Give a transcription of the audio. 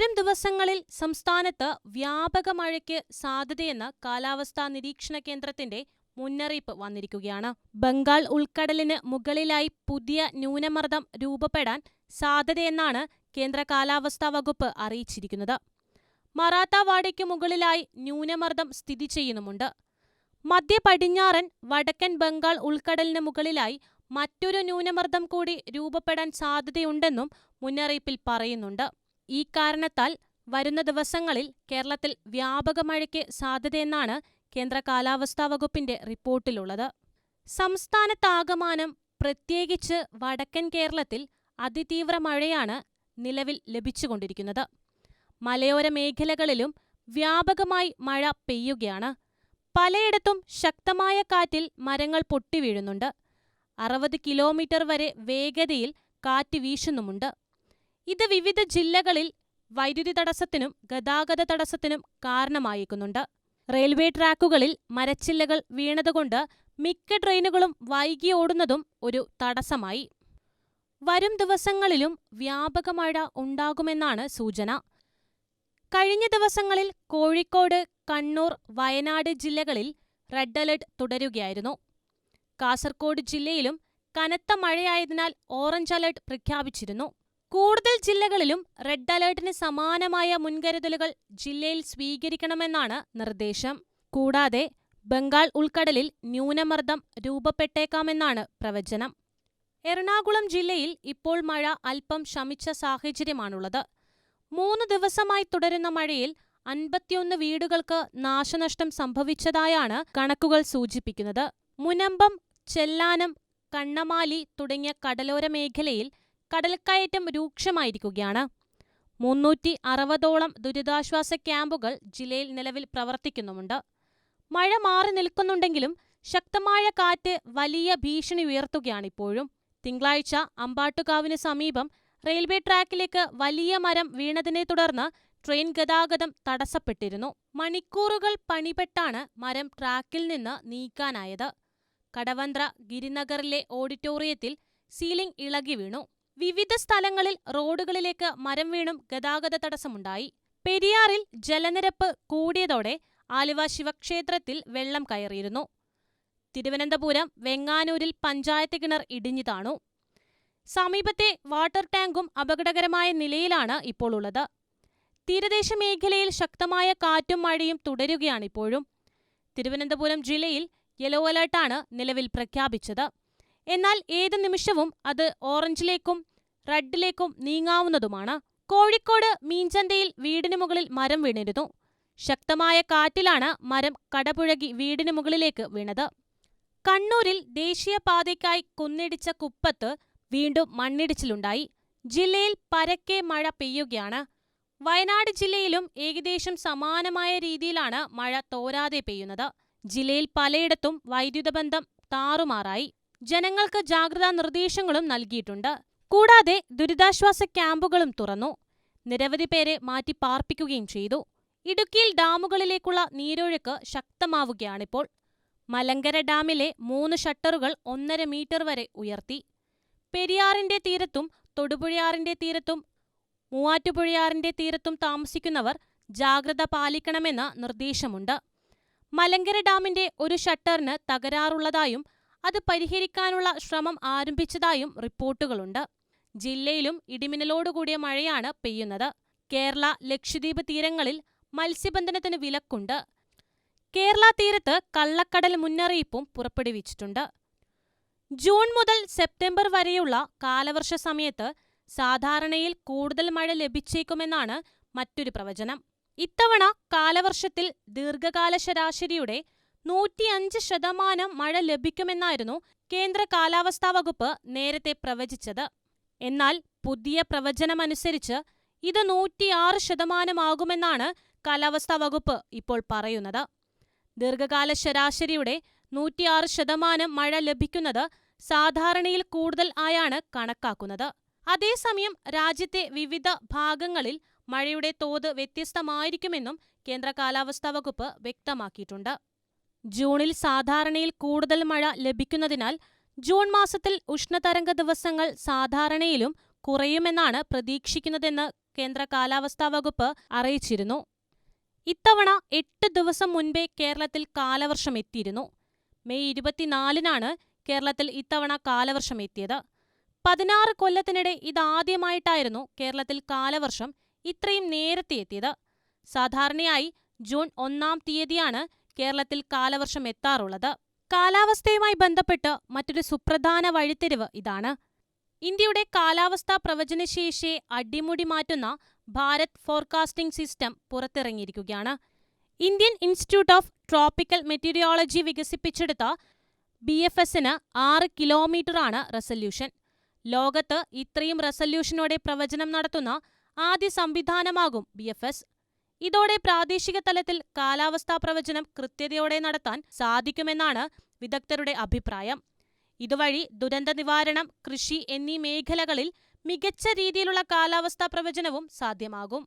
വരും ദിവസങ്ങളിൽ സംസ്ഥാനത്ത് വ്യാപക മഴയ്ക്ക് സാധ്യതയെന്ന് കാലാവസ്ഥാ നിരീക്ഷണ കേന്ദ്രത്തിന്റെ മുന്നറിയിപ്പ് വന്നിരിക്കുകയാണ്. ബംഗാൾ ഉൾക്കടലിന് മുകളിലായി പുതിയ ന്യൂനമർദ്ദം രൂപപ്പെടാൻ സാധ്യതയെന്നാണ് കേന്ദ്ര കാലാവസ്ഥാ വകുപ്പ് അറിയിച്ചിരിക്കുന്നത്. മറാത്താവാടയ്ക്ക് മുകളിലായി ന്യൂനമർദ്ദം സ്ഥിതി ചെയ്യുന്നുമുണ്ട്. മധ്യ പടിഞ്ഞാറൻ വടക്കൻ ബംഗാൾ ഉൾക്കടലിന് മുകളിലായി മറ്റൊരു ന്യൂനമർദ്ദം കൂടി രൂപപ്പെടാൻ സാധ്യതയുണ്ടെന്നും മുന്നറിയിപ്പിൽ പറയുന്നുണ്ട്. ഈ കാരണത്താൽ വരുന്ന ദിവസങ്ങളിൽ കേരളത്തിൽ വ്യാപക മഴയ്ക്ക് സാധ്യതയെന്നാണ് കേന്ദ്ര കാലാവസ്ഥാ വകുപ്പിന്റെ റിപ്പോർട്ടിലുള്ളത്. സംസ്ഥാനത്താകമാനം പ്രത്യേകിച്ച് വടക്കൻ കേരളത്തിൽ അതിതീവ്ര മഴയാണ് നിലവിൽ ലഭിച്ചുകൊണ്ടിരിക്കുന്നത്. മലയോര മേഖലകളിലും വ്യാപകമായി മഴ പെയ്യുകയാണ്. പലയിടത്തും ശക്തമായ കാറ്റിൽ മരങ്ങൾ പൊട്ടിവീഴുന്നുണ്ട് അറുപത് കിലോമീറ്റർ വരെ വേഗതയിൽ കാറ്റ് വീശുന്നുമുണ്ട്. ഇത് വിവിധ ജില്ലകളിൽ വൈദ്യുതി തടസ്സത്തിനും ഗതാഗത തടസ്സത്തിനും കാരണമായേക്കുന്നുണ്ട്. റെയിൽവേ ട്രാക്കുകളിൽ മരച്ചില്ലകൾ വീണതുകൊണ്ട് മിക്ക ട്രെയിനുകളും വൈകി ഓടുന്നതും ഒരു തടസ്സമായി. വരും ദിവസങ്ങളിലും വ്യാപക മഴ ഉണ്ടാകുമെന്നാണ് സൂചന. കഴിഞ്ഞ ദിവസങ്ങളിൽ കോഴിക്കോട് കണ്ണൂർ വയനാട് ജില്ലകളിൽ റെഡ് അലർട്ട് തുടരുകയായിരുന്നു. കാസർഗോഡ് ജില്ലയിലും കനത്ത മഴയായതിനാൽ ഓറഞ്ച് അലർട്ട് പ്രഖ്യാപിച്ചിരുന്നു. കൂടുതൽ ജില്ലകളിലും റെഡ് അലേർട്ടിന് സമാനമായ മുൻകരുതലുകൾ ജില്ലയിൽ സ്വീകരിക്കണമെന്നാണ് നിർദ്ദേശം. കൂടാതെ ബംഗാൾ ഉൾക്കടലിൽ ന്യൂനമർദ്ദം രൂപപ്പെട്ടേക്കാമെന്നാണ് പ്രവചനം. എറണാകുളം ജില്ലയിൽ ഇപ്പോൾ മഴ അല്പം ശമിച്ച സാഹചര്യമാണുള്ളത്. മൂന്ന് ദിവസമായി തുടരുന്ന മഴയിൽ അൻപത്തിയൊന്ന് വീടുകൾക്ക് നാശനഷ്ടം സംഭവിച്ചതായാണ് കണക്കുകൾ സൂചിപ്പിക്കുന്നത്. മുനമ്പം ചെല്ലാനം കണ്ണമാലി തുടങ്ങിയ കടലോര മേഖലയിൽ കടൽക്കയറ്റം രൂക്ഷമായിരിക്കുകയാണ്. മുന്നൂറ്റി അറുപതോളം ദുരിതാശ്വാസ ക്യാമ്പുകൾ ജില്ലയിൽ നിലവിൽ പ്രവർത്തിക്കുന്നുമുണ്ട്. മഴ മാറി നിൽക്കുന്നുണ്ടെങ്കിലും ശക്തമായ കാറ്റ് വലിയ ഭീഷണി ഉയർത്തുകയാണിപ്പോഴും തിങ്കളാഴ്ച അമ്പാട്ടുകാവിന് സമീപം റെയിൽവേ ട്രാക്കിലേക്ക് വലിയ മരം വീണതിനെ തുടർന്ന് ട്രെയിൻ ഗതാഗതം തടസ്സപ്പെട്ടിരുന്നു. മണിക്കൂറുകൾ പണിപ്പെട്ടാണ് മരം ട്രാക്കിൽ നിന്ന് നീക്കാനായത്. കടവന്ത്ര ഗിരിനഗറിലെ ഓഡിറ്റോറിയത്തിൽ സീലിംഗ് ഇളകി വീണു. വിവിധ സ്ഥലങ്ങളിൽ റോഡുകളിലേക്ക് മരം വീണും ഗതാഗത തടസ്സമുണ്ടായി. പെരിയാറിൽ ജലനിരപ്പ് കൂടിയതോടെ ആലുവ ശിവക്ഷേത്രത്തിൽ വെള്ളം കയറിയിരുന്നു. തിരുവനന്തപുരം വെങ്ങാനൂരിൽ പഞ്ചായത്ത് കിണർ ഇടിഞ്ഞു താണു. സമീപത്തെ വാട്ടർ ടാങ്കും അപകടകരമായ നിലയിലാണ് ഇപ്പോൾ ഉള്ളത്. തീരദേശ മേഖലയിൽ ശക്തമായ കാറ്റും മഴയും തുടരുകയാണിപ്പോഴും. തിരുവനന്തപുരം ജില്ലയിൽ യെല്ലോ അലർട്ടാണ് നിലവിൽ പ്രഖ്യാപിച്ചത്. എന്നാൽ ഏത് നിമിഷവും അത് ഓറഞ്ചിലേക്കും റെഡിലേക്കും നീങ്ങാവുന്നതുമാണ്. കോഴിക്കോട് മീഞ്ചന്തയിൽ വീടിനു മുകളിൽ മരം വീണിരുന്നു. ശക്തമായ കാറ്റിലാണ് മരം കടപുഴകി വീടിനു മുകളിലേക്ക് വീണത്. കണ്ണൂരിൽ ദേശീയപാതയ്ക്കായി കുന്നിടിച്ച കുപ്പത്ത് വീണ്ടും മണ്ണിടിച്ചിലുണ്ടായി. ജില്ലയിൽ പരക്കെ മഴ പെയ്യുകയാണ്. വയനാട് ജില്ലയിലും ഏകദേശം സമാനമായ രീതിയിലാണ് മഴ തോരാതെ പെയ്യുന്നത്. ജില്ലയിൽ പലയിടത്തും വൈദ്യുത ബന്ധം താറുമാറായി. ജനങ്ങൾക്ക് ജാഗ്രതാ നിർദ്ദേശങ്ങളും നൽകിയിട്ടുണ്ട്. കൂടാതെ ദുരിതാശ്വാസ ക്യാമ്പുകളും തുറന്നു. നിരവധി പേരെ മാറ്റി പാർപ്പിക്കുകയും ചെയ്തു. ഇടുക്കിയിൽ ഡാമുകളിലേക്കുള്ള നീരൊഴുക്ക് ശക്തമാവുകയാണിപ്പോൾ. മലങ്കര ഡാമിലെ മൂന്ന് ഷട്ടറുകൾ ഒന്നര മീറ്റർ വരെ ഉയർത്തി. പെരിയാറിന്റെ തീരത്തും തൊടുപുഴയാറിന്റെ തീരത്തും മൂവാറ്റുപുഴയാറിന്റെ തീരത്തും താമസിക്കുന്നവർ ജാഗ്രത പാലിക്കണമെന്ന നിർദ്ദേശമുണ്ട്. മലങ്കര ഡാമിന്റെ ഒരു ഷട്ടറിന് തകരാറുള്ളതായും അത് പരിഹരിക്കാനുള്ള ശ്രമം ആരംഭിച്ചതായും റിപ്പോർട്ടുകളുണ്ട്. ജില്ലയിലും ഇടിമിന്നലോടുകൂടിയ മഴയാണ് പെയ്യുന്നത്. കേരള ലക്ഷദ്വീപ് തീരങ്ങളിൽ മത്സ്യബന്ധനത്തിന് വിലക്കുണ്ട്. കേരള തീരത്ത് കള്ളക്കടൽ മുന്നറിയിപ്പും പുറപ്പെടുവിച്ചിട്ടുണ്ട്. ജൂൺ മുതൽ സെപ്റ്റംബർ വരെയുള്ള കാലവർഷ സമയത്ത് സാധാരണയിൽ കൂടുതൽ മഴ ലഭിച്ചേക്കുമെന്നാണ് മറ്റൊരു പ്രവചനം. ഇത്തവണ കാലവർഷത്തിൽ ദീർഘകാല ശരാശരിയുടെ നൂറ്റിയഞ്ച് ശതമാനം മഴ ലഭിക്കുമെന്നായിരുന്നു കേന്ദ്ര കാലാവസ്ഥാ വകുപ്പ് നേരത്തെ പ്രവചിച്ചത്. എന്നാൽ പുതിയ പ്രവചനമനുസരിച്ച് ഇത് നൂറ്റിയാറ് ശതമാനമാകുമെന്നാണ് കാലാവസ്ഥാ വകുപ്പ് ഇപ്പോൾ പറയുന്നത്. ദീർഘകാല ശരാശരിയുടെ നൂറ്റിയാറ് ശതമാനം മഴ ലഭിക്കുന്നത് സാധാരണയിൽ കൂടുതൽ ആയാണ് കണക്കാക്കുന്നത്. അതേസമയം രാജ്യത്തെ വിവിധ ഭാഗങ്ങളിൽ മഴയുടെ തോത് വ്യത്യസ്തമായിരിക്കുമെന്നും കേന്ദ്ര കാലാവസ്ഥാ വകുപ്പ് വ്യക്തമാക്കിയിട്ടുണ്ട്. ജൂണിൽ സാധാരണയിൽ കൂടുതൽ മഴ ലഭിക്കുന്നതിനാൽ ജൂൺ മാസത്തിൽ ഉഷ്ണതരംഗ ദിവസങ്ങൾ സാധാരണയിലും കുറയുമെന്നാണ് പ്രതീക്ഷിക്കുന്നതെന്ന് കേന്ദ്ര കാലാവസ്ഥാ വകുപ്പ് അറിയിച്ചിരുന്നു. ഇത്തവണ എട്ട് ദിവസം മുൻപേ കേരളത്തിൽ കാലവർഷം എത്തിയിരുന്നു. മെയ് ഇരുപത്തിനാലിനാണ് കേരളത്തിൽ ഇത്തവണ കാലവർഷം എത്തിയത്. പതിനാറ് കൊല്ലത്തിനിടെ ഇതാദ്യമായിട്ടായിരുന്നു കേരളത്തിൽ കാലവർഷം ഇത്രയും നേരത്തെ എത്തിയത്. സാധാരണയായി ജൂൺ ഒന്നാം തീയതിയാണ് കേരളത്തിൽ കാലവർഷം എത്താറുള്ളത്. കാലാവസ്ഥയുമായി ബന്ധപ്പെട്ട് മറ്റൊരു സുപ്രധാന വഴിത്തിരിവ് ഇതാണ്. ഇന്ത്യയുടെ കാലാവസ്ഥാ പ്രവചനശേഷിയെ അടിമുടി മാറ്റുന്ന Bharat forecasting system പുറത്തിറങ്ങിയിരിക്കുകയാണ്. Indian Institute of Tropical Meteorology വികസിപ്പിച്ചെടുത്ത ബി എഫ് എസിന് ആറ് കിലോമീറ്ററാണ് റെസല്യൂഷൻ. ലോകത്ത് ഇത്രയും റെസല്യൂഷനോടെ പ്രവചനം നടത്തുന്ന ആദ്യ സംവിധാനമാകും ബി എഫ് എസ്. ഇതോടെ പ്രാദേശിക തലത്തിൽ കാലാവസ്ഥാ പ്രവചനം കൃത്യതയോടെ നടത്താൻ സാധിക്കുമെന്നാണ് വിദഗ്ധരുടെ അഭിപ്രായം. ഇതുവഴി ദുരന്ത നിവാരണം കൃഷി എന്നീ മേഖലകളിൽ മികച്ച രീതിയിലുള്ള കാലാവസ്ഥാ പ്രവചനവും സാധ്യമാകും.